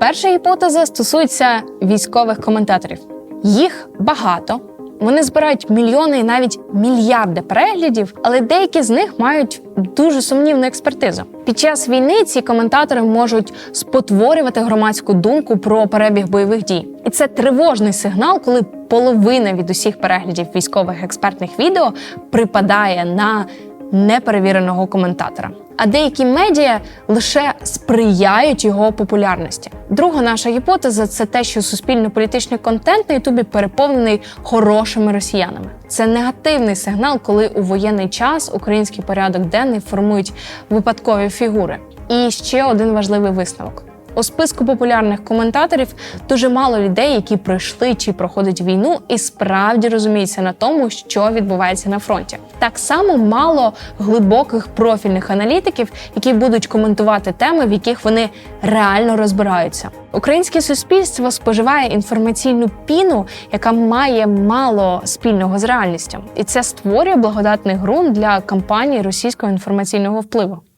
Перша гіпотеза стосується військових коментаторів. Їх багато. Вони збирають мільйони і навіть мільярди переглядів, але деякі з них мають дуже сумнівну експертизу. Під час війни ці коментатори можуть спотворювати громадську думку про перебіг бойових дій. І це тривожний сигнал, коли половина від усіх переглядів військових експертних відео припадає на неперевіреного коментатора. А деякі медіа лише сприяють його популярності. Друга наша гіпотеза це те, що суспільно-політичний контент на Ютубі переповнений хорошими росіянами. Це негативний сигнал, коли у воєнний час український порядок денний формують випадкові фігури. І ще один важливий висновок. У списку популярних коментаторів дуже мало людей, які пройшли чи проходять війну і справді розуміються на тому, що відбувається на фронті. Так само мало глибоких профільних аналітиків, які будуть коментувати теми, в яких вони реально розбираються. Українське суспільство споживає інформаційну піну, яка має мало спільного з реальністю, і це створює благодатний ґрунт для кампанії російського інформаційного впливу.